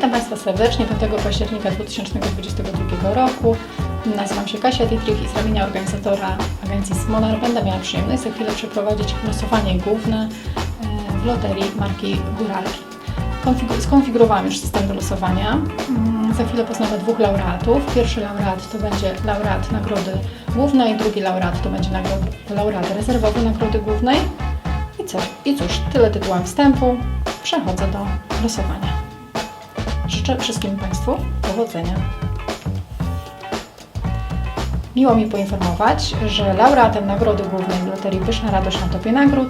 Witam Państwa serdecznie 5 października 2022 roku. Nazywam się Kasia Dietrich i z ramienia organizatora agencji Smolar będę miała przyjemność za chwilę przeprowadzić losowanie główne e, w loterii marki Góralki. Konfigu- skonfigurowałam już system do losowania. Mm, Za chwilę poznamy dwóch laureatów. Pierwszy laureat to będzie laureat nagrody głównej, drugi laureat to będzie laureat rezerwowy nagrody głównej. I co? I cóż, tyle tytułem wstępu. Przechodzę do losowania. Życzę wszystkim Państwu powodzenia. Miło mi poinformować, że laureatem Nagrody Głównej Loterii Pyszna Radość na Topie Nagród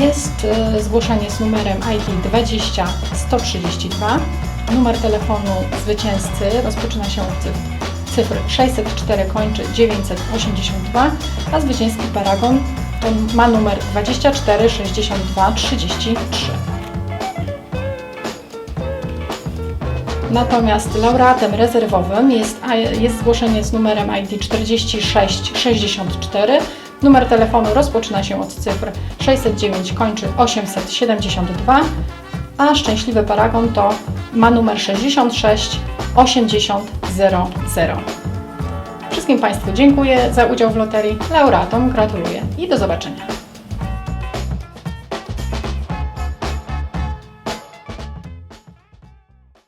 jest e, zgłoszenie z numerem ID 20 132. Numer telefonu zwycięzcy rozpoczyna się od cyfr, cyfr 604, kończy 982, a zwycięski paragon to ma numer 24 62 33. Natomiast laureatem rezerwowym jest, jest zgłoszenie z numerem ID 4664. Numer telefonu rozpoczyna się od cyfr 609, kończy 872, a szczęśliwy paragon to ma numer 66 8000. Wszystkim Państwu dziękuję za udział w loterii, laureatom gratuluję i do zobaczenia.